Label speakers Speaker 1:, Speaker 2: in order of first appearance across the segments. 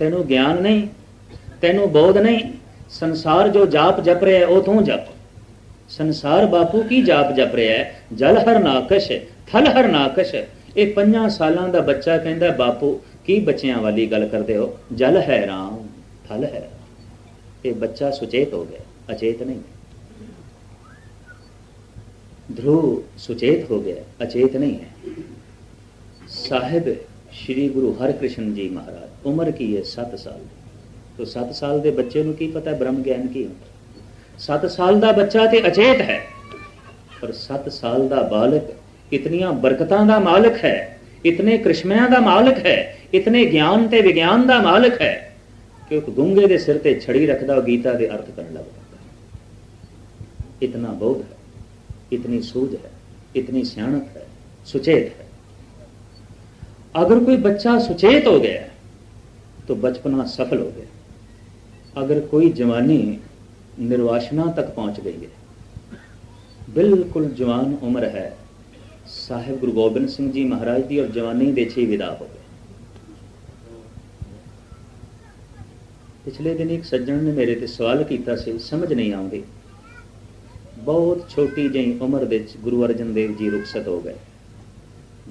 Speaker 1: ਤੈਨੂੰ ਗਿਆਨ ਨਹੀਂ, ਤੈਨੂੰ ਬੋਧ ਨਹੀਂ, ਸੰਸਾਰ ਜੋ ਜਾਪ ਜਪ ਰਿਹਾ ਉਹ ਤੂੰ ਜਪ। ਸੰਸਾਰ ਬਾਪੂ ਕੀ ਜਾਪ ਜਪ ਰਿਹਾ ਜਲ ਹਰ ਨਾਕਸ਼ ਥਲ ਹਰ ਨਾਕਸ਼ ਇਹ ਪੰਜਾਂ ਸਾਲਾਂ ਦਾ ਬੱਚਾ ਕਹਿੰਦਾ, ਬਾਪੂ, ਕੀ ਬੱਚਿਆਂ ਵਾਲੀ ਗੱਲ ਕਰਦੇ ਹੋ? ਜਲ ਹੈ ਰਾਮ, ਥਲ ਹੈ ਇਹ ਬੱਚਾ ਸੁਚੇਤ ਹੋ ਗਿਆ, ਅਚੇਤ ਨਹੀਂ। ਧਰੂ ਸੁਚੇਤ ਹੋ ਗਿਆ, ਅਚੇਤ ਨਹੀਂ ਹੈ। ਸਾਹਿਬ ਸ਼੍ਰੀ ਗੁਰੂ ਹਰਕ੍ਰਿਸ਼ਨ ਜੀ ਮਹਾਰਾਜ, ਉਮਰ ਕੀ ਹੈ 7 ਸਾਲ ਤੋਂ 7 ਸਾਲ ਦੇ ਬੱਚੇ ਨੂੰ ਕੀ ਪਤਾ ਬ੍ਰਹਮ ਗਿਆਨ ਕੀ ਹੁੰਦਾ? 7 ਸਾਲ ਦਾ ਬੱਚਾ ਤੇ ਅਚੇਤ ਹੈ, ਪਰ 7 ਸਾਲ ਦਾ ਬਾਲਕ ਇਤਨੀਆਂ ਬਰਕਤਾਂ ਦਾ ਮਾਲਕ ਹੈ, ਇਤਨੇ ਕ੍ਰਿਸ਼ਮਿਆਂ ਦਾ ਮਾਲਕ ਹੈ, ਇਤਨੇ ਗਿਆਨ ਤੇ ਵਿਗਿਆਨ ਦਾ ਮਾਲਕ ਹੈ, ਕਿ ਉਹ ਗੁੰਗੇ ਦੇ ਸਿਰ ਤੇ ਛੜੀ ਰੱਖਦਾ ਉਹ ਗੀਤਾ ਦੇ ਅਰਥ ਕਰਨ ਲੱਗ ਪੈਂਦਾ ਇਤਨਾ ਬੋਧ ਹੈ, ਇਤਨੀ ਸੂਝ ਹੈ, ਇਤਨੀ ਸਿਆਣਪ ਹੈ, ਸੁਚੇਤ ਹੈ। अगर कोई बच्चा सुचेत हो गया तो बचपना सफल हो गया अगर कोई जवानी निर्वासना तक पहुंच गई है बिल्कुल जवान उम्र है साहिब गुरु गोबिंद सिंह जी महाराज की और जवानी ਦੇ ਛੇ ਵਿਦਾ ਹੋ ਗਏ ਪਿਛਲੇ ਦਿਨ ਇੱਕ ਸੱਜਣ ਨੇ ਮੇਰੇ ਤੇ ਸਵਾਲ ਕੀਤਾ ਸੀ ਸਮਝ ਨਹੀਂ ਆਉਂਦੀ ਬਹੁਤ ਛੋਟੀ ਜਿਹੀ ਉਮਰ ਵਿੱਚ ਗੁਰੂ ਅਰਜਨ ਦੇਵ ਜੀ ਰੁਖਸਤ ਹੋ ਗਏ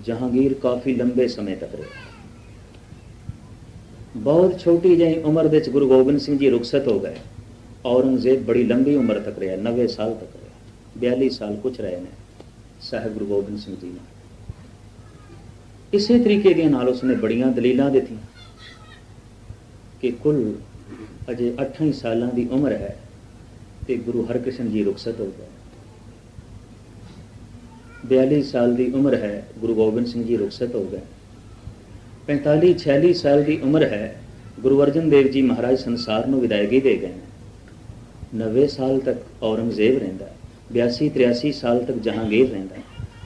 Speaker 1: ਜਹਾਂਗੀਰ ਕਾਫੀ ਲੰਬੇ ਸਮੇਂ ਤੱਕ ਰਹੇ। ਬਹੁਤ ਛੋਟੀ ਜਿਹੀ ਉਮਰ ਵਿੱਚ ਗੁਰੂ ਗੋਬਿੰਦ ਸਿੰਘ ਜੀ ਰੁਖਸਤ ਹੋ ਗਏ। ਔਰੰਗਜ਼ੇਬ ਬੜੀ ਲੰਬੀ ਉਮਰ ਤੱਕ ਰਿਹਾ 90 ਸਾਲ ਤੱਕ ਰਿਹਾ। 42 ਸਾਲ ਕੁਝ ਰਹੇ ਨੇ, ਸਾਹਿਬ ਗੁਰੂ ਗੋਬਿੰਦ ਸਿੰਘ ਜੀ ਨੇ ਇਸੇ ਤਰੀਕੇ ਦੀਆਂ ਨਾਲ ਉਸਨੇ ਬੜੀਆਂ ਦਲੀਲਾਂ ਦਿੱਤੀਆਂ ਕਿ ਕੁੱਲ ਅਜੇ 8 ਸਾਲਾਂ ਦੀ ਉਮਰ ਹੈ ਤੇ ਗੁਰੂ ਹਰਕ੍ਰਿਸ਼ਨ ਜੀ ਰੁਖਸਤ ਹੋ ਗਏ। 42 ਸਾਲ ਦੀ ਉਮਰ ਹੈ, ਗੁਰੂ ਗੋਬਿੰਦ ਸਿੰਘ ਜੀ ਰੁਖਸਤ ਹੋ ਗਏ। 45 46 ਸਾਲ ਦੀ ਉਮਰ ਹੈ, ਗੁਰੂ ਅਰਜਨ ਦੇਵ ਜੀ ਮਹਾਰਾਜ ਸੰਸਾਰ ਨੂੰ ਵਿਦਾਇਗੀ ਦੇ ਗਏ 90 ਸਾਲ ਤੱਕ ਔਰੰਗਜ਼ੇਬ ਰਹਿੰਦਾ 82 83 ਸਾਲ ਤੱਕ ਜਹਾਂਗੀਰ ਰਹਿੰਦਾ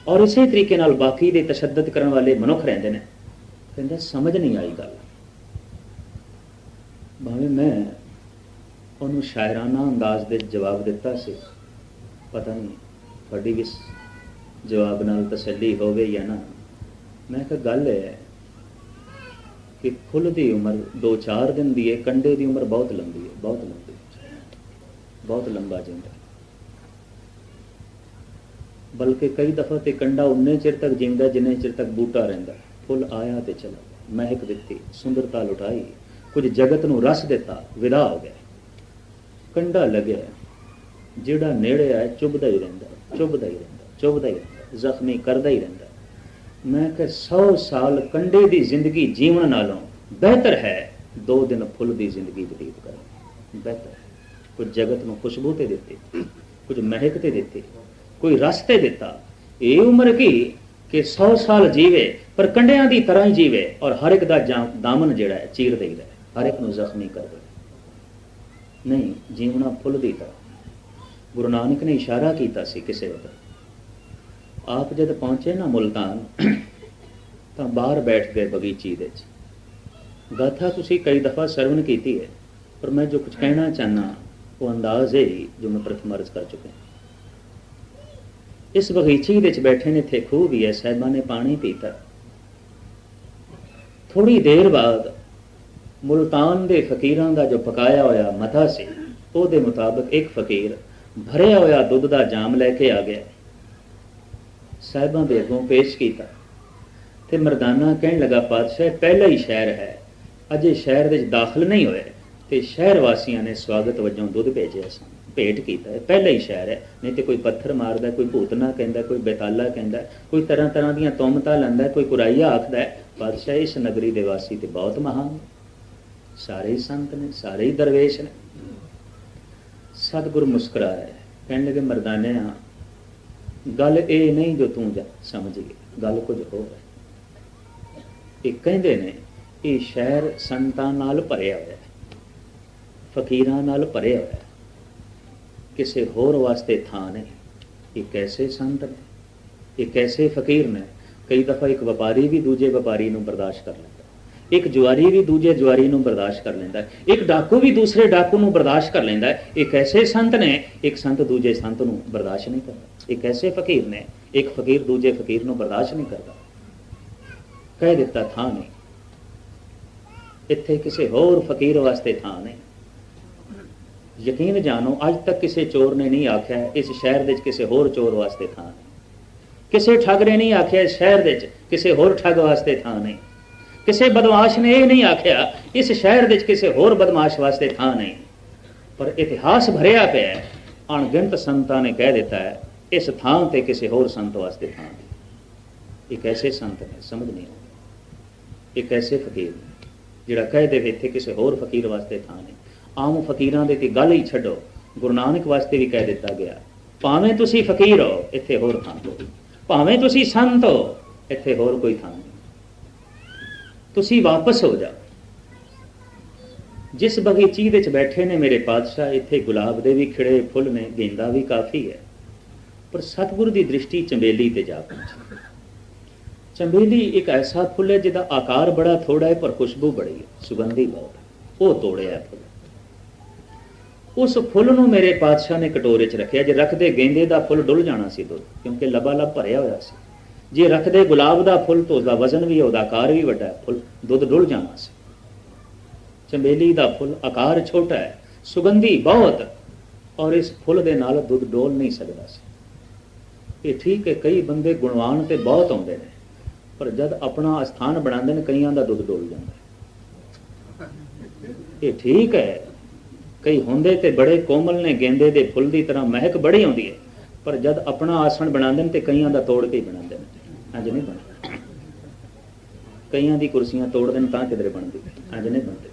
Speaker 1: ਔਰ ਇਸੇ ਤਰੀਕੇ ਨਾਲ ਬਾਕੀ ਦੇ ਤਸ਼ੱਦਦ ਕਰਨ ਵਾਲੇ ਮਨੁੱਖ ਰਹਿੰਦੇ ਨੇ। ਕਹਿੰਦਾ, ਸਮਝ ਨਹੀਂ ਆਈ ਗੱਲ। ਭਾਵੇਂ ਮੈਂ ਉਹਨੂੰ ਸ਼ਾਇਰਾਨਾ ਅੰਦਾਜ਼ ਦੇ ਜਵਾਬ ਦਿੱਤਾ ਸੀ, ਪਤਾ ਨਹੀਂ ਤੁਹਾਡੀ ਵੀ ਜਵਾਬ ਨਾਲ ਤਸੱਲੀ ਹੋਵੇ ਜਾਂ ਨਾ। ਮੈਂ ਕਿਹਾ, ਗੱਲ ਇਹ ਹੈ ਕਿ ਫੁੱਲ ਦੀ ਉਮਰ 2-4 ਦਿਨ ਦੀ ਹੈ, ਕੰਡੇ ਦੀ ਉਮਰ ਬਹੁਤ ਲੰਬੀ ਹੈ, ਬਹੁਤ ਲੰਬੀ ਬਹੁਤ ਲੰਬਾ ਜਿੰਦਾ ਬਲਕਿ ਕਈ ਦਫਾ ਤੇ ਕੰਡਾ ਉਨੇ ਚਿਰ ਤੱਕ ਜਿੰਦਾ, ਜਿੰਨੇ ਚਿਰ ਤੱਕ ਬੂਟਾ ਰਹਿੰਦਾ। ਫੁੱਲ ਆਇਆ ਤੇ ਚਲਾ ਮਹਿਕ ਦਿੱਤੀ, ਸੁੰਦਰਤਾ ਲੁਟਾਈ, ਕੁਝ ਜਗਤ ਨੂੰ ਰਸ ਦਿੱਤਾ, ਵਿਦਾ ਹੋ ਗਿਆ। ਕੰਡਾ ਲੱਗਿਆ, ਜਿਹੜਾ ਨੇੜੇ ਆਇਆ, ਚੁੱਭਦਾ ਹੀ ਰਹਿੰਦਾ, ਚੁੱਭਦਾ ਹੀ ਰਹਿੰਦਾ, ਚੁੱਭਦਾ ਹੀ ਰਹਿੰਦਾ। ਜ਼ਖਮੀ ਕਰਦਾ ਹੀ ਰਹਿੰਦਾ। ਮੈਂ ਕਿ 100 ਸਾਲ ਕੰਡੇ ਦੀ ਜ਼ਿੰਦਗੀ ਜੀਵਣ ਨਾਲੋਂ ਬਿਹਤਰ ਹੈ। ਦੋ ਦਿਨ ਫੁੱਲ ਦੀ ਜ਼ਿੰਦਗੀ ਬਤੀਤ ਕਰੋ। ਬਿਹਤਰ ਹੈ। ਕੁਝ ਜਗਤ ਨੂੰ ਖੁਸ਼ਬੂ ਤੇ ਦਿੱਤੀ, ਕੁਝ ਮਹਿਕ ਤੇ ਦਿੱਤੇ, ਕੋਈ ਰਸ ਤੇ ਦਿੱਤਾ। ਇਹ ਉਮਰ ਕੀ ਕਿ 100 ਸਾਲ ਜੀਵੇ, ਪਰ ਕੰਡਿਆਂ ਦੀ ਤਰ੍ਹਾਂ ਹੀ ਜੀਵੇ ਔਰ ਹਰ ਇੱਕ ਦਾ ਦਾਮਨ ਜਿਹੜਾ ਹੈ, ਚੀਰ ਦੇਈਦਾ ਹਰ ਇੱਕ ਨੂੰ ਜ਼ਖਮੀ ਕਰ ਦੇ ਨਹੀਂ, ਜੀਵਣਾ ਫੁੱਲ ਦੀ ਤਰ੍ਹਾਂ। ਗੁਰੂ ਨਾਨਕ ਨੇ ਇਸ਼ਾਰਾ ਕੀਤਾ ਸੀ ਕਿਸੇ ਵਕਤ। ਆਪ ਜਦ ਪਹੁੰਚੇ ਨਾ ਮੁਲਤਾਨ, ਤਾਂ ਬਾਹਰ ਬੈਠ ਗਏ ਬਗੀਚੀ ਦੇ ਵਿੱਚ। ਗਾਥਾ ਤੁਸੀਂ ਕਈ ਦਫਾ ਸਰਵਨ ਕੀਤੀ ਹੈ, ਪਰ ਮੈਂ ਜੋ ਕੁਝ ਕਹਿਣਾ ਚਾਹਨਾ ਉਹ ਅੰਦਾਜ਼ ਹੈ ਜੋ ਮੈਂ ਪ੍ਰਥਮ ਅਰਜ਼ ਕਰ ਚੁੱਕਿਆ ਇਸ ਬਗੀਚੀ ਵਿੱਚ ਬੈਠੇ ਨੇ ਇੱਥੇ ਖੂਹ ਵੀ ਹੈ ਸਹਿਬਾਂ ਨੇ ਪਾਣੀ ਪੀਤਾ। ਥੋੜੀ ਦੇਰ ਬਾਅਦ ਮੁਲਤਾਨ ਦੇ ਫਕੀਰਾਂ ਦਾ ਜੋ ਪਕਾਇਆ ਹੋਇਆ ਮਤਾ ਸੀ, ਉਹਦੇ ਮੁਤਾਬਕ ਇੱਕ ਫਕੀਰ ਭਰਿਆ ਹੋਇਆ ਦੁੱਧ ਦਾ ਜਾਮ ਲੈ ਕੇ ਆ ਗਿਆ। ਸਾਹਿਬਾਂ ਦੇ ਅੱਗੋਂ ਪੇਸ਼ ਕੀਤਾ। ਤੇ ਮਰਦਾਨਾ ਕਹਿਣ ਲੱਗਾ, ਪਾਤਸ਼ਾਹ ਪਹਿਲਾ ਹੀ ਸ਼ਹਿਰ ਹੈ। ਅਜੇ ਸ਼ਹਿਰ ਵਿੱਚ ਦਾਖਲ ਨਹੀਂ ਹੋਏ ਤੇ ਸ਼ਹਿਰ ਵਾਸੀਆਂ ਨੇ ਸਵਾਗਤ ਵਜੋਂ ਦੁੱਧ ਭੇਜਿਆ ਸੀ, ਭੇਟ ਕੀਤਾ। ਹੈ ਪਹਿਲਾ ਹੀ ਸ਼ਹਿਰ ਹੈ। ਨਹੀਂ ਤੇ ਕੋਈ ਪੱਥਰ ਮਾਰਦਾ, ਕੋਈ ਭੂਤਨਾ ਕਹਿੰਦਾ, ਕੋਈ ਬੇਤਾਲਾ ਕਹਿੰਦਾ, ਕੋਈ ਤਰ੍ਹਾਂ ਤਰ੍ਹਾਂ ਦੀਆਂ ਤੁਮਤਾ ਲੈਂਦਾ, ਕੋਈ ਕੁਰਾਈਆ ਆਖਦਾ। ਪਾਤਸ਼ਾਹ, ਇਸ ਨਗਰੀ ਦੇ ਵਾਸੀ ਤੇ ਬਹੁਤ ਮਹਾਨ ਸਾਰੇ ਹੀ ਸੰਤ ਨੇ, ਸਾਰੇ ਹੀ ਦਰਵੇਸ਼ ਨੇ। ਸਤਿਗੁਰ ਮੁਸਕਰਾਇਆ। ਕਹਿਣ ਲੱਗੇ ਮਰਦਾਨੇ ਆ ਗੱਲ ਇਹ ਨਹੀਂ ਜੋ ਤੂੰ ਜਾ ਸਮਝ ਗਈ ਗੱਲ ਕੁਝ ਹੋਰ ਹੈ। ਇਹ ਕਹਿੰਦੇ ਨੇ, ਇਹ ਸ਼ਹਿਰ ਸੰਤਾਂ ਨਾਲ ਭਰਿਆ ਹੋਇਆ ਹੈ, ਫਕੀਰਾਂ ਨਾਲ ਭਰਿਆ ਹੋਇਆ ਹੈ। ਕਿਸੇ ਹੋਰ ਵਾਸਤੇ ਥਾਂ ਨਹੀਂ, ਇਹ ਕੈਸੇ ਸੰਤ ਨੇ? ਇਹ ਕੈਸੇ ਫਕੀਰ ਨੇ? ਕਈ ਦਫਾ ਇੱਕ ਵਪਾਰੀ ਵੀ ਦੂਜੇ ਵਪਾਰੀ ਨੂੰ ਬਰਦਾਸ਼ਤ ਕਰ ਲੈਂਦਾ। ਇੱਕ ਜੁਆਰੀ ਵੀ ਦੂਜੇ ਜੁਆਰੀ ਨੂੰ ਬਰਦਾਸ਼ਤ ਕਰ ਲੈਂਦਾ ਇੱਕ ਡਾਕੂ ਵੀ ਦੂਸਰੇ ਡਾਕੂ ਨੂੰ ਬਰਦਾਸ਼ਤ ਕਰ ਲੈਂਦਾ ਇੱਕ ਐਸੇ ਸੰਤ ਨੇ, ਇੱਕ ਸੰਤ ਦੂਜੇ ਸੰਤ ਨੂੰ ਬਰਦਾਸ਼ਤ ਨਹੀਂ ਕਰਦਾ। ਇੱਕ ਐਸੇ ਫਕੀਰ ਨੇ, ਇੱਕ ਫਕੀਰ ਦੂਜੇ ਫਕੀਰ ਨੂੰ ਬਰਦਾਸ਼ਤ ਨਹੀਂ ਕਰਦਾ। ਕਹਿ ਦਿੱਤਾ ਥਾਂ ਨਹੀਂ। ਇੱਥੇ ਕਿਸੇ ਹੋਰ ਫਕੀਰ ਵਾਸਤੇ ਥਾਂ ਨਹੀਂ। ਯਕੀਨ ਜਾਣੋ, ਅੱਜ ਤੱਕ ਕਿਸੇ ਚੋਰ ਨੇ ਨਹੀਂ ਆਖਿਆ ਇਸ ਸ਼ਹਿਰ ਦੇ ਵਿੱਚ ਕਿਸੇ ਹੋਰ ਚੋਰ ਵਾਸਤੇ ਥਾਂ ਕਿਸੇ ਠੱਗ ਨੇ ਨਹੀਂ ਆਖਿਆ ਇਸ ਸ਼ਹਿਰ ਦੇ ਵਿੱਚ ਕਿਸੇ ਹੋਰ ਠੱਗ ਵਾਸਤੇ ਥਾਂ ਨਹੀਂ। ਕਿਸੇ ਬਦਮਾਸ਼ ਨੇ ਇਹ ਨਹੀਂ ਆਖਿਆ, ਇਸ ਸ਼ਹਿਰ ਦੇ ਵਿੱਚ ਕਿਸੇ ਹੋਰ ਬਦਮਾਸ਼ ਵਾਸਤੇ ਥਾਂ ਨਹੀਂ। ਪਰ ਇਤਿਹਾਸ ਭਰਿਆ ਪਿਆ ਹੈ, ਅਣਗਿਣਤ ਸੰਤਾਂ ਨੇ ਕਹਿ ਦਿੱਤਾ ਹੈ, ਇਸ ਥਾਂ ਤੇ ਕਿਸੇ ਹੋਰ ਸੰਤ ਵਾਸਤੇ ਥਾਂ ਨਹੀਂ। ਇੱਕ ਐਸੇ ਸੰਤ ਨੇ, ਸਮਝ ਨਹੀਂ ਆਉਂਦੀ। ਇੱਕ ਐਸੇ ਫਕੀਰ ਨੇ, ਜਿਹੜਾ ਕਹਿ ਦੇਵੇ ਇੱਥੇ ਕਿਸੇ ਹੋਰ ਫਕੀਰ ਵਾਸਤੇ ਥਾਂ ਨਹੀਂ। ਆਮ ਫਕੀਰਾਂ ਦੇ ਤੇ ਗੱਲ ਹੀ ਛੱਡੋ, ਗੁਰੂ ਨਾਨਕ ਵਾਸਤੇ ਵੀ ਕਹਿ ਦਿੱਤਾ ਗਿਆ, ਭਾਵੇਂ ਤੁਸੀਂ ਫਕੀਰ ਹੋ, ਇੱਥੇ ਹੋਰ ਥਾਂ ਨਹੀਂ। ਭਾਵੇਂ ਤੁਸੀਂ ਸੰਤ ਹੋ, ਇੱਥੇ ਹੋਰ ਕੋਈ ਥਾਂ ਨਹੀਂ। ਤੁਸੀਂ ਵਾਪਸ ਹੋ ਜਾਓ। ਜਿਸ ਬਗੀਚੀ ਦੇ ਵਿੱਚ ਬੈਠੇ ਨੇ ਮੇਰੇ ਪਾਤਸ਼ਾਹ, ਇੱਥੇ ਗੁਲਾਬ ਦੇ ਵੀ ਖਿੜੇ, ਫੁੱਲ ਨੇ, ਗੇਂਦਾ ਵੀ ਕਾਫੀ ਹੈ। ਪਰ ਸਤਿਗੁਰੂ ਦੀ ਦ੍ਰਿਸ਼ਟੀ ਚੰਬੇਲੀ ਤੇ ਜਾ ਪਹੁੰਚੀ। ਚੰਬੇਲੀ ਇੱਕ ਐਸਾ ਫੁੱਲ ਹੈ ਜਿਹਦਾ ਆਕਾਰ ਬੜਾ ਥੋੜਾ ਹੈ, ਪਰ ਖੁਸ਼ਬੂ ਬੜੀ ਹੈ, ਸੁਗੰਧੀ ਬਹੁਤ ਉਹ ਤੋੜਿਆ ਫੁੱਲ। ਉਸ ਫੁੱਲ ਨੂੰ ਮੇਰੇ ਪਾਤਸ਼ਾਹ ਨੇ ਕਟੋਰੇ 'ਚ ਰੱਖਿਆ, ਜੇ ਰੱਖਦੇ ਗੇਂਦੇ ਦਾ ਫੁੱਲ ਡੁੱਲ ਜਾਣਾ ਸੀ ਦੁੱਧ, ਕਿਉਂਕਿ ਲਬਾ ਲਬ ਭਰਿਆ ਹੋਇਆ ਸੀ। ਜੇ ਰੱਖਦੇ ਗੁਲਾਬ ਦਾ ਫੁੱਲ, ਤੋਂ ਉਸਦਾ ਵਜ਼ਨ ਵੀ, ਉਹਦਾ ਆਕਾਰ ਵੀ ਵੱਡਾ ਹੈ। ਫੁੱਲ ਦੁੱਧ ਡੁੱਲ ਜਾਣਾ ਸੀ। ਚੰਬੇਲੀ ਦਾ ਫੁੱਲ ਆਕਾਰ ਛੋਟਾ ਹੈ, ਸੁਗੰਧੀ ਬਹੁਤ, ਔਰ ਇਸ ਫੁੱਲ ਦੇ ਨਾਲ ਦੁੱਧ ਡੋਲ ਨਹੀਂ ਸਕਦਾ ਸੀ। ਇਹ ਠੀਕ ਹੈ, ਕਈ ਬੰਦੇ ਗੁਣਵਾਨ ਤੇ ਬਹੁਤ ਆਉਂਦੇ ਨੇ, ਪਰ ਜਦ ਆਪਣਾ ਅਸਥਾਨ ਬਣਾਉਂਦੇ ਨੇ, ਕਈਆਂ ਦਾ ਦੁੱਧ ਡੋਲ ਜਾਂਦਾ ਇਹ ਠੀਕ ਹੈ, ਕਈ ਹੁੰਦੇ ਤੇ ਬੜੇ ਕੋਮਲ ਨੇ, ਗੇਂਦੇ ਦੇ ਫੁੱਲ ਦੀ ਤਰ੍ਹਾਂ ਮਹਿਕ ਬੜੀ ਆਉਂਦੀ ਹੈ, ਪਰ ਜਦ ਆਪਣਾ ਆਸਣ ਬਣਾਉਂਦੇ ਨੇ, ਤੇ ਕਈਆਂ ਦਾ ਤੋੜ ਕੇ ਹੀ ਬਣਾਉਂਦੇ ਅੱਜ ਨਹੀਂ ਬਣਦਾ। ਕਈਆਂ ਦੀ ਕੁਰਸੀਆਂ ਤੋੜ ਦੇਣ ਤਾਂ ਕਿਧਰੇ ਬਣਦੀ। ਅੱਜ ਨਹੀਂ ਬਣਦੀ।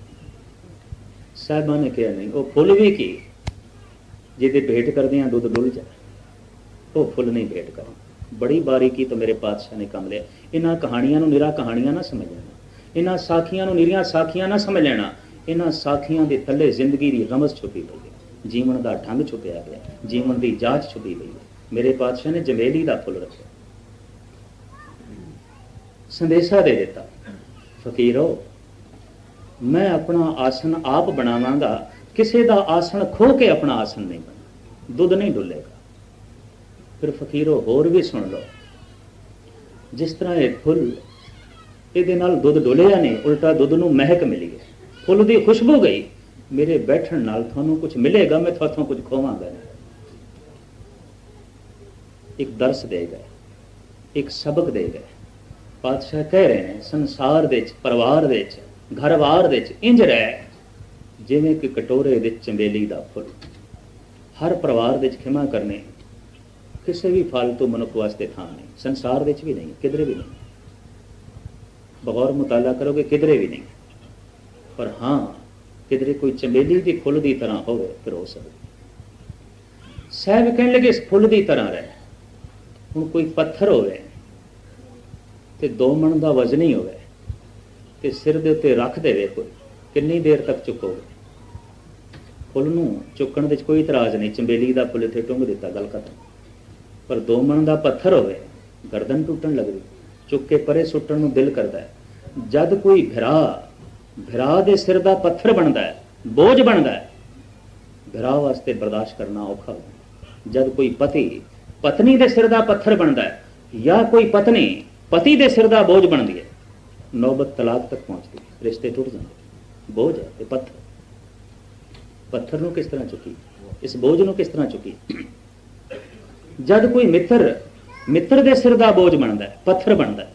Speaker 1: ਸਾਹਿਬਾਂ ਨੇ ਕਿਹਾ, ਨਹੀਂ, ਉਹ ਫੁੱਲ ਵੀ ਕੀ? ਜਿਹਦੇ ਭੇਟ ਕਰਦੇ ਆ, ਦੁੱਧ ਡੁੱਲ ਜਾ ਉਹ ਫੁੱਲ ਨਹੀਂ ਭੇਟ ਕਰ ਬੜੀ ਬਾਰੀਕੀ ਤੋਂ ਮੇਰੇ ਪਾਤਸ਼ਾਹ ਨੇ ਕੰਮ ਲਿਆ। ਇਹਨਾਂ ਕਹਾਣੀਆਂ ਨੂੰ ਨਿਰਾ ਕਹਾਣੀਆਂ ਨਾ ਸਮਝ ਲੈਣਾ। ਇਹਨਾਂ ਸਾਖੀਆਂ ਨੂੰ ਨਿਰੀਆਂ ਸਾਖੀਆਂ ਨਾ ਸਮਝ ਲੈਣਾ। ਇਹਨਾਂ ਸਾਖੀਆਂ ਦੇ ਥੱਲੇ ਜ਼ਿੰਦਗੀ ਦੀ ਰਮਜ਼ ਛੁਪੀ ਹੋਈ ਹੈ। ਜੀਵਨ ਦਾ ਢੰਗ ਛੁਪਿਆ ਗਿਆ। ਜੀਵਨ ਦੀ ਜਾਂਚ ਛੁਪੀ ਹੋਈ ਹੈ। ਮੇਰੇ ਪਾਤਸ਼ਾਹ ਨੇ ਜਮੇਲੀ ਦਾ ਫੁੱਲ ਰੱਖਿਆ। ਸੰਦੇਸ਼ਾ ਦੇ ਦਿੱਤਾ। ਫਕੀਰੋ, ਮੈਂ ਆਪਣਾ ਆਸਨ ਆਪ ਬਣਾਵਾਂਗਾ। ਕਿਸੇ ਦਾ ਆਸਣ ਖੋ ਕੇ ਆਪਣਾ ਆਸਣ ਨਹੀਂ ਬਣਾ ਦੁੱਧ ਨਹੀਂ ਡੁੱਲੇਗਾ। ਫਿਰ ਫਕੀਰੋ ਹੋਰ ਵੀ ਸੁਣ ਲਓ। ਜਿਸ ਤਰ੍ਹਾਂ ਇਹ ਫੁੱਲ, ਇਹਦੇ ਨਾਲ ਦੁੱਧ ਡੁੱਲਿਆ ਨਹੀਂ, ਉਲਟਾ ਦੁੱਧ ਨੂੰ ਮਹਿਕ ਮਿਲੀ ਹੈ। ਫੁੱਲ ਦੀ ਖੁਸ਼ਬੂ ਗਈ। ਮੇਰੇ ਬੈਠਣ ਨਾਲ ਤੁਹਾਨੂੰ ਕੁਝ ਮਿਲੇਗਾ, ਮੈਂ ਤੁਹਾਥੋਂ ਕੁਝ ਖੋਵਾਂਗਾ ਇੱਕ ਦਰਸ ਦੇ ਗਏ, ਇੱਕ ਸਬਕ ਦੇ ਗਏ। ਪਾਤਸ਼ਾਹ ਕਹਿ ਰਹੇ ਨੇ, ਸੰਸਾਰ ਦੇ ਵਿੱਚ, ਪਰਿਵਾਰ ਦੇ ਵਿੱਚ, ਘਰਵਾਰ ਦੇ ਵਿੱਚ ਇੰਜ ਰਹਿ। ਜਿਵੇਂ ਕਿ ਕਟੋਰੇ ਦੇ ਚੰਬੇਲੀ ਦਾ ਫੁੱਲ। ਹਰ ਪਰਿਵਾਰ ਦੇ ਵਿੱਚ ਖਿਮਾ ਕਰਨੇ ਕਿਸੇ ਵੀ ਫालतू ਮਨੁੱਖ ਵਾਸਤੇ ਥਾਂ ਨਹੀਂ। ਸੰਸਾਰ ਵਿੱਚ ਵੀ ਨਹੀਂ, ਕਿਧਰੇ ਵੀ ਨਹੀਂ। ਬਗੌਰ ਮੁਤਾਲਾ ਕਰੋਗੇ, ਕਿਧਰੇ ਵੀ ਨਹੀਂ। ਪਰ ਹਾਂ, ਕਿਧਰੇ ਕੋਈ ਚੰਬੇਲੀ ਦੀ ਫੁੱਲ ਦੀ ਤਰ੍ਹਾਂ ਹੋਵੇ, ਫਿਰ ਹੋ ਸਕਦਾ। ਸਾਹਿਬ ਕਹਿਣ ਲੱਗੇ, ਇਸ ਫੁੱਲ ਦੀ ਤਰ੍ਹਾਂ ਰਹਿ। ਹੁਣ ਕੋਈ ਪੱਥਰ ਹੋਵੇ ਤੇ ਦੋ ਮਣ ਦਾ ਵਜ਼ਨ ਹੀ ਹੋਵੇ ਤੇ ਸਿਰ ਦੇ ਉੱਤੇ ਰੱਖ ਦੇਵੇ ਕੋਈ, ਕਿੰਨੀ ਦੇਰ ਤੱਕ ਚੁੱਕੋਗੇ? ਫੁੱਲ ਨੂੰ ਚੁੱਕਣ ਵਿੱਚ ਕੋਈ ਇਤਰਾਜ਼ ਨਹੀਂ ਚੰਬੇਲੀ ਦਾ ਫੁੱਲ ਇੱਥੇ ਟੁੰਗ ਦਿੱਤਾ, ਗੱਲ ਖਤਮ। ਪਰ ਦੋ ਮਣ ਦਾ ਪੱਥਰ ਹੋਵੇ, ਗਰਦਨ ਟੁੱਟਣ ਲੱਗਦੀ ਚੁੱਕ ਕੇ ਪਰੇ ਸੁੱਟਣ ਨੂੰ ਦਿਲ ਕਰਦਾ ਹੈ। ਜਦ ਕੋਈ ਭਰਾ ਭਰਾ ਦੇ ਸਿਰ ਦਾ ਪੱਥਰ ਬਣਦਾ ਹੈ, ਬੋਝ ਬਣਦਾ ਹੈ, ਭਰਾ ਵਾਸਤੇ ਬਰਦਾਸ਼ਤ ਕਰਨਾ ਔਖਾ ਹੁੰਦਾ ਜਦ ਕੋਈ ਪਤੀ, ਪਤਨੀ ਦੇ ਸਿਰ ਦਾ ਪੱਥਰ ਬਣਦਾ ਹੈ, ਜਾਂ ਕੋਈ ਪਤਨੀ ਪਤੀ ਦੇ ਸਿਰ ਦਾ ਬੋਝ ਬਣਦੀ ਹੈ। ਨੌਬਤ ਤਲਾਕ ਤੱਕ ਪਹੁੰਚਦੀ ਹੈ। ਰਿਸ਼ਤੇ ਟੁੱਟ ਜਾਂਦੇ ਬੋਝ ਹੈ ਤੇ ਪੱਥਰ। ਪੱਥਰ ਨੂੰ ਕਿਸ ਤਰ੍ਹਾਂ ਚੁੱਕੀ? ਇਸ ਬੋਝ ਨੂੰ ਕਿਸ ਤਰ੍ਹਾਂ ਚੁੱਕੀ? ਜਦ ਕੋਈ ਮਿੱਤਰ ਮਿੱਤਰ ਦੇ ਸਿਰ ਦਾ ਬੋਝ ਬਣਦਾ ਹੈ, ਪੱਥਰ ਬਣਦਾ ਹੈ,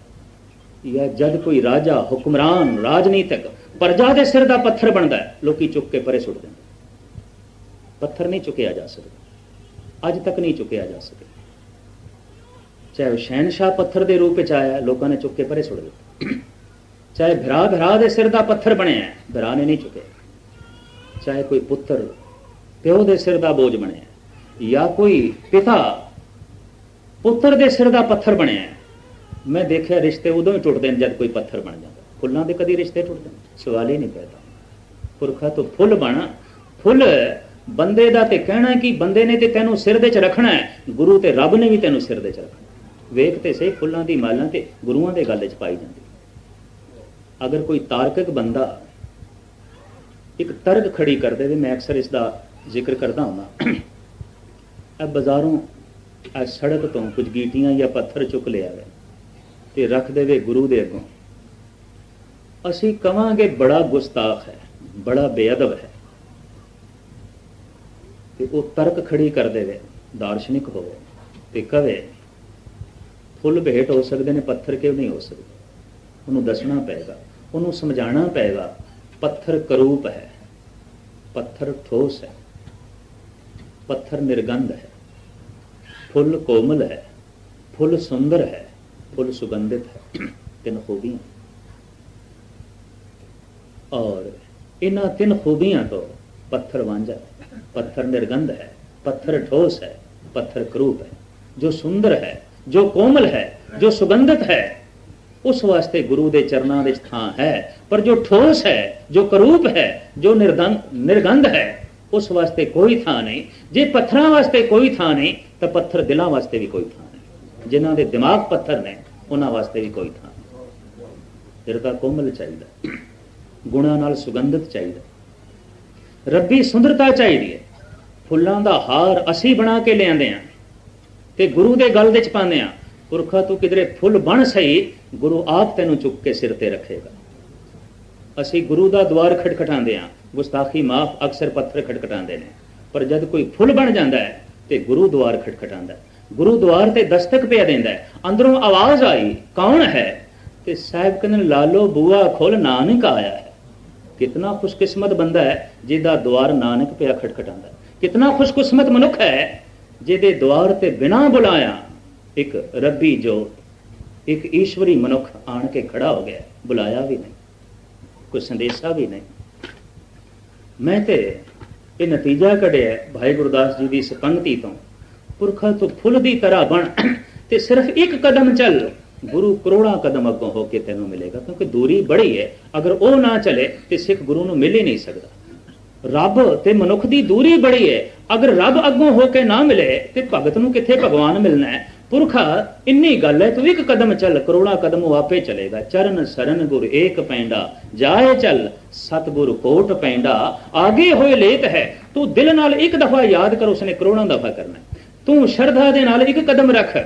Speaker 1: ਜਾਂ ਜਦ ਕੋਈ ਰਾਜਾ, ਹੁਕਮਰਾਨ, ਰਾਜਨੀਤਿਕ, ਪ੍ਰਜਾ ਦੇ ਸਿਰ ਦਾ ਪੱਥਰ ਬਣਦਾ ਹੈ, ਲੋਕੀ ਚੁੱਕ ਕੇ ਪਰੇ ਸੁੱਟ ਦਿੰਦੇ ਪੱਥਰ ਨਹੀਂ ਚੁੱਕਿਆ ਜਾ ਸਕਦਾ। ਅੱਜ ਤੱਕ ਨਹੀਂ ਚੁੱਕਿਆ ਜਾ ਸਕਿਆ ਚਾਹੇ ਉਹ ਸ਼ਹਿਨशाह ਪੱਥਰ ਦੇ ਰੂਪ ਵਿੱਚ ਆਇਆ, ਲੋਕਾਂ ਨੇ ਚੁੱਕ ਕੇ ਪਰੇ ਸੁੱਟ ਦਿੱਤਾ। ਚਾਹੇ ਭਰਾ ਭਰਾ ਦੇ ਸਿਰ ਦਾ ਪੱਥਰ ਬਣਿਆ ਭਰਾ ਨੇ ਨਹੀਂ ਚੁੱਕਿਆ। ਚਾਹੇ ਕੋਈ ਪੁੱਤਰ ਪਿਓ ਦੇ ਸਿਰ ਦਾ ਬੋਝ ਬਣਿਆ, ਜਾਂ ਕੋਈ ਪਿਤਾ ਪੁੱਤਰ ਦੇ ਸਿਰ ਦਾ ਪੱਥਰ ਬਣਿਆ। ਮੈਂ ਦੇਖਿਆ ਰਿਸ਼ਤੇ ਉਦੋਂ ਹੀ ਟੁੱਟਦੇ ਨੇ ਜਦ ਕੋਈ ਪੱਥਰ ਬਣ ਜਾਂਦਾ। ਫੁੱਲਾਂ ਦੇ ਕਦੀ ਰਿਸ਼ਤੇ ਟੁੱਟਦੇ ਸਵਾਲ ਹੀ ਨਹੀਂ ਪੈਦਾ। ਪੁਰਖਾ ਤੋਂ ਫੁੱਲ ਬਣ। ਫੁੱਲ ਬੰਦੇ ਦਾ ਤੇ ਕਹਿਣਾ ਕਿ ਬੰਦੇ ਨੇ ਤੇ ਤੈਨੂੰ ਸਿਰ ਦੇ ਚ ਰੱਖਣਾ ਹੈ। ਗੁਰੂ ਤੇ ਰੱਬ ਨੇ ਵੀ ਤੈਨੂੰ ਸਿਰ ਦੇ ਚ ਰੱਖਣਾ ਵੇਖ ਤੇ ਸਹੀ ਫੁੱਲਾਂ ਦੀ ਮਾਲਾਂ ਤੇ ਗੁਰੂਆਂ ਦੇ ਗੱਲ ਚ ਪਾਈ ਜਾਂਦੀ। ਅਗਰ ਕੋਈ ਤਾਰਕਿਕ ਬੰਦਾ ਇੱਕ ਤਰਕ ਖੜੀ ਕਰ ਦੇਵੇ, ਮੈਂ ਅਕਸਰ ਇਸ ਦਾ ਜ਼ਿਕਰ ਕਰਦਾ ਹਾਂ ਇਹ ਬਾਜ਼ਾਰੋਂ ਆ ਸੜਕ ਤੋਂ ਕੁਝ ਗੀਟੀਆਂ ਜਾਂ ਪੱਥਰ ਚੁੱਕ ਲਿਆ ਵੇ ਤੇ ਰੱਖ ਦੇਵੇ ਗੁਰੂ ਦੇ ਅੱਗੋਂ। ਅਸੀਂ ਕਵਾਂਗੇ ਬੜਾ ਗੁਸਤਾਖ ਹੈ, ਬੜਾ ਬੇਅਦਬ ਹੈ। ਤੇ ਉਹ ਤਰਕ ਖੜੀ ਕਰ ਦੇਵੇ, ਦਾਰਸ਼ਨਿਕ ਹੋਵੇ ਤੇ ਕਵੇ ਫੁੱਲ ਭੇਟ ਹੋ ਸਕਦੇ ਨੇ, ਪੱਥਰ ਕਿਉਂ ਨਹੀਂ ਹੋ ਸਕਦੇ? ਉਹਨੂੰ ਦੱਸਣਾ ਪਏਗਾ, ਉਹਨੂੰ ਸਮਝਾਉਣਾ ਪਏਗਾ, ਪੱਥਰ ਕਰੂਪ ਹੈ, ਪੱਥਰ ਠੋਸ ਹੈ, ਪੱਥਰ ਨਿਰਗੰਧ ਹੈ, ਫੁੱਲ ਕੋਮਲ ਹੈ, ਫੁੱਲ ਸੁੰਦਰ ਹੈ, ਫੁੱਲ ਸੁਗੰਧਿਤ ਹੈ, ਤਿੰਨ ਖੂਬੀਆਂ। ਔਰ ਇਹਨਾਂ ਤਿੰਨ ਖੂਬੀਆਂ ਤੋਂ ਪੱਥਰ ਵਾਂਝਾ ਪੱਥਰ ਨਿਰਗੰਧ ਹੈ, ਪੱਥਰ ਠੋਸ ਹੈ, ਪੱਥਰ ਕਰੂਪ ਹੈ। ਜੋ ਸੁੰਦਰ ਹੈ ਜੋ ਕੋਮਲ ਹੈ, ਜੋ ਸੁਗੰਧਤ ਹੈ, ਉਸ ਵਾਸਤੇ ਗੁਰੂ ਦੇ ਚਰਨਾਂ ਦੇ ਥਾਂ ਹੈ। ਪਰ ਜੋ ਠੋਸ ਹੈ, ਜੋ ਕਰੂਪ ਹੈ, ਜੋ ਨਿਰਦੰਗ ਨਿਰਗੰਧ ਹੈ, ਉਸ ਵਾਸਤੇ ਕੋਈ ਥਾਂ ਨਹੀਂ। ਜੇ ਪੱਥਰਾਂ ਵਾਸਤੇ ਕੋਈ ਥਾਂ ਨਹੀਂ, ਤਾਂ ਪੱਥਰ ਦਿਲਾਂ ਵਾਸਤੇ ਵੀ ਕੋਈ ਥਾਂ ਨਹੀਂ। ਜਿਨ੍ਹਾਂ ਦੇ ਦਿਮਾਗ ਪੱਥਰ ਨੇ, ਉਹਨਾਂ ਵਾਸਤੇ ਵੀ ਕੋਈ ਥਾਂ ਨਹੀਂ। ਤਾਂ ਕੋਮਲ ਚਾਹੀਦਾ। ਗੁਣਾਂ ਨਾਲ ਸੁਗੰਧਤ ਚਾਹੀਦਾ। ਰੱਬੀ ਸੁੰਦਰਤਾ ਚਾਹੀਦੀ ਹੈ। ਫੁੱਲਾਂ ਦਾ ਹਾਰ ਅਸੀਂ ਬਣਾ ਕੇ ਲਿਆਂਦੇ ਆ ਤੇ ਗੁਰੂ ਦੇ ਗਲ ਦੇ ਚ ਪਾਉਂਦੇ ਆ ਪੁਰਖਾ ਤੂੰ ਕਿਧਰੇ ਫੁੱਲ ਬਣ ਸਹੀ ਗੁਰੂ ਆਪ ਤੈਨੂੰ ਚੁੱਕ ਕੇ ਸਿਰ ਤੇ ਰੱਖੇਗਾ। ਅਸੀਂ ਗੁਰੂ ਦਾ ਦਵਾਰ ਖਟਖਟਾਉਂਦੇ ਆ ਗੁਸਤਾਖੀ ਮਾਫ ਅਕਸਰ ਪੱਥਰ ਖਟਖਟਾਉਂਦੇ ਨੇ। ਪਰ ਜਦ ਕੋਈ ਫੁੱਲ ਬਣ ਜਾਂਦਾ ਹੈ ਤੇ ਗੁਰੂ ਦਵਾਰ ਖਟਖਟਾਉਂਦਾ ਗੁਰੂ ਦਵਾਰ ਤੇ ਦਸਤਕ ਪਿਆ ਦਿੰਦਾ ਅੰਦਰੋਂ ਆਵਾਜ਼ ਆਈ ਕੌਣ ਹੈ? ਤੇ ਸਾਹਿਬ ਕਹਿੰਦੇ ਨੇ, ਲਾਲੋ ਬੂਆ ਖੋਲ ਨਾਨਕ ਆਇਆ ਹੈ। ਕਿਤਨਾ ਖੁਸ਼ਕਿਸਮਤ ਬੰਦਾ ਹੈ ਜਿਹਦਾ ਦਵਾਰ ਨਾਨਕ ਪਿਆ ਖਟਖਟਾਉਂਦਾ ਕਿਤਨਾ ਖੁਸ਼ਕਿਸਮਤ ਮਨੁੱਖ ਹੈ ਜਿਹਦੇ ਦਵਾਰ ਤੇ ਬਿਨਾਂ ਬੁਲਾਇਆ ਇੱਕ ਰੱਬੀ ਜੋਤ, ਇੱਕ ਈਸ਼ਵਰੀ ਮਨੁੱਖ ਆਣ ਕੇ ਖੜਾ ਹੋ ਗਿਆ। ਬੁਲਾਇਆ ਵੀ ਨਹੀਂ, ਕੋਈ ਸੰਦੇਸ਼ਾ ਵੀ ਨਹੀਂ। ਮੈਂ ਤੇ ਇਹ ਨਤੀਜਾ ਕੱਢਿਆ ਭਾਈ ਗੁਰਦਾਸ ਜੀ ਦੀ ਸਪੰਗਤੀ ਤੋਂ। ਪੁਰਖਾ ਤੋਂ ਫੁੱਲ ਦੀ ਤਰ੍ਹਾਂ ਬਣ ਤੇ ਸਿਰਫ ਇੱਕ ਕਦਮ ਚੱਲ, ਗੁਰੂ ਕਰੋੜਾਂ ਕਦਮ ਅੱਗੋਂ ਹੋ ਕੇ ਤੈਨੂੰ ਮਿਲੇਗਾ, ਕਿਉਂਕਿ ਦੂਰੀ ਬੜੀ ਹੈ। ਅਗਰ ਉਹ ਨਾ ਚਲੇ ਤੇ ਸਿੱਖ ਗੁਰੂ ਨੂੰ ਮਿਲ ਹੀ ਨਹੀਂ ਸਕਦਾ। ਰੱਬ ਤੇ ਮਨੁੱਖ ਦੀ ਦੂਰੀ ਬੜੀ ਹੈ ਅਗਰ ਰੱਬ ਅੱਗੋਂ ਹੋ ਕੇ ਨਾ ਮਿਲੇ, ਤੇ ਭਗਤ ਨੂੰ ਕਿੱਥੇ ਭਗਵਾਨ ਮਿਲਣਾ ਹੈ ਪੁਰਖਾ, ਇੰਨੀ ਗੱਲ ਹੈ ਤੂੰ ਇੱਕ ਕਦਮ ਚੱਲ, ਕਰੋੜਾਂ ਕਦਮ ਉਹ ਆਪੇ ਚਲੇਗਾ। ਚਰਨ ਸਰਨ ਗੁਰ ਏਕ ਪੈਂਡਾ ਜਾਏ ਚੱਲ, ਸਤਗੁਰ ਕੋਟ ਪੈਂਡਾ ਆਗੇ ਹੋਏ ਲੇਤ ਹੈ, ਤੂੰ ਦਿਲ ਨਾਲ ਇੱਕ ਦਫਾ ਯਾਦ ਕਰ, ਉਸਨੇ ਕਰੋੜਾਂ ਦਫਾ ਕਰਨਾ ਤੂੰ ਸ਼ਰਧਾ ਦੇ ਨਾਲ ਇੱਕ ਕਦਮ ਰੱਖ,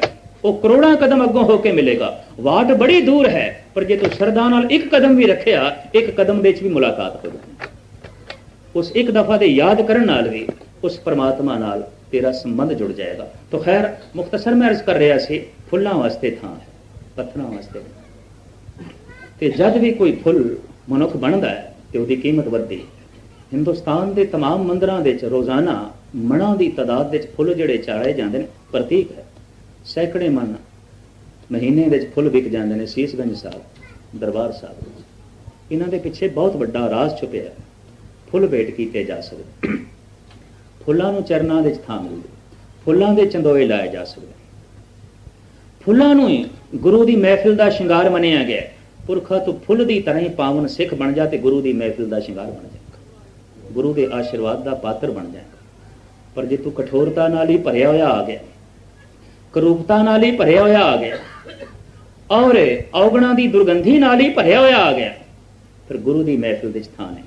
Speaker 1: ਉਹ ਕਰੋੜਾਂ ਕਦਮ ਅੱਗੋਂ ਹੋ ਕੇ ਮਿਲੇਗਾ। ਵਾਟ ਬੜੀ ਦੂਰ ਹੈ, ਪਰ ਜੇ ਤੂੰ ਸ਼ਰਧਾ ਨਾਲ ਇੱਕ ਕਦਮ ਵੀ ਰੱਖਿਆ, ਇੱਕ ਕਦਮ ਦੇ ਵਿੱਚ ਵੀ ਮੁਲਾਕਾਤ ਹੋ ਜਾਣੀ ਉਸ ਇੱਕ ਦਫਾ ਦੇ ਯਾਦ ਕਰਨ ਨਾਲ ਵੀ ਉਸ ਪਰਮਾਤਮਾ ਨਾਲ ਤੇਰਾ ਸੰਬੰਧ ਜੁੜ ਜਾਏਗਾ ਤਾਂ ਖੈਰ ਮੁਖਤਸਰ ਮੈਂ ਅਰਜ਼ ਕਰ ਰਿਹਾ ਸੀ ਫੁੱਲਾਂ ਵਾਸਤੇ ਥਾਂ ਹੈ ਪੱਥਰਾਂ ਵਾਸਤੇ ਨਹੀਂ। ਤੇ ਜਦ ਵੀ ਕੋਈ ਫੁੱਲ ਮਨੁੱਖ ਬਣਦਾ ਹੈ ਤੇ ਉਹਦੀ ਕੀਮਤ ਵੱਧਦੀ ਹੈ ਹਿੰਦੁਸਤਾਨ ਦੇ तमाम ਮੰਦਰਾਂ ਵਿੱਚ ਰੋਜ਼ਾਨਾ ਮਣਾਂ ਦੀ ਤਾਦਾਦ ਵਿੱਚ ਫੁੱਲ ਜਿਹੜੇ ਚਾੜੇ ਜਾਂਦੇ ਨੇ ਪ੍ਰਤੀਕ ਹੈ ਸੈਂਕੜੇ ਮਣ ਮਹੀਨੇ ਵਿੱਚ ਫੁੱਲ ਵਿਕ ਜਾਂਦੇ ਨੇ ਸੀਸਗੰਜ ਸਾਹਿਬ ਦਰਬਾਰ ਸਾਹਿਬ ਵਿੱਚ ਇਹਨਾਂ ਦੇ ਪਿੱਛੇ ਬਹੁਤ ਵੱਡਾ ਰਾਜ਼ ਛੁਪਿਆ ਹੈ ਫੁੱਲ ਭੇਟ ਕੀਤੇ ਜਾ ਸਕਦੇ। ਫੁੱਲਾਂ ਨੂੰ ਚਰਨਾਂ ਵਿੱਚ ਥਾਂ ਮਿਲਦੀ। ਫੁੱਲਾਂ ਦੇ ਚੰਦੋਏ ਲਾਏ ਜਾ ਸਕਦੇ। ਫੁੱਲਾਂ ਨੂੰ ਹੀ ਗੁਰੂ ਦੀ ਮਹਿਫਿਲ ਦਾ ਸ਼ਿੰਗਾਰ ਮੰਨਿਆ ਗਿਆ। ਹੈ। ਪੁਰਖਾ ਤੂੰ ਫੁੱਲ ਦੀ ਤਰ੍ਹਾਂ ਹੀ ਪਾਵਨ ਸਿੱਖ ਬਣ ਜਾ ਤੇ ਗੁਰੂ ਦੀ ਮਹਿਫਿਲ ਦਾ ਸ਼ਿੰਗਾਰ ਬਣ ਜਾ ਗੁਰੂ ਦੇ ਆਸ਼ੀਰਵਾਦ ਦਾ ਪਾਤਰ ਬਣ ਜਾਏਗਾ। ਪਰ ਜੇ ਤੂੰ ਕਠੋਰਤਾ ਨਾਲ ਹੀ ਭਰਿਆ ਹੋਇਆ ਆ ਗਿਆ, ਕਰੂਪਤਾ ਨਾਲ ਹੀ ਭਰਿਆ ਹੋਇਆ ਆ ਗਿਆ, ਔਰ ਔਗਣਾ ਦੀ ਦੁਰਗੰਧੀ ਨਾਲ ਹੀ ਭਰਿਆ ਹੋਇਆ ਆ ਗਿਆ, ਫਿਰ ਗੁਰੂ ਦੀ ਮਹਿਫਿਲ ਦੇ ਸਥਾਨ ਹੈ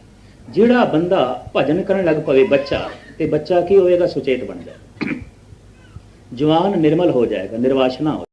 Speaker 1: ਜਿਹੜਾ ਬੰਦਾ ਭਜਨ ਕਰਨ ਲੱਗ ਪਵੇ ਬੱਚਾ, ਤੇ ਬੱਚਾ ਕੀ ਹੋਏਗਾ? ਸੁਚੇਤ ਬਣ ਜਾਏਗਾ। ਜਵਾਨ ਨਿਰਮਲ ਹੋ ਜਾਏਗਾ, ਨਿਰਵਾਸ਼ਨਾ ਹੋ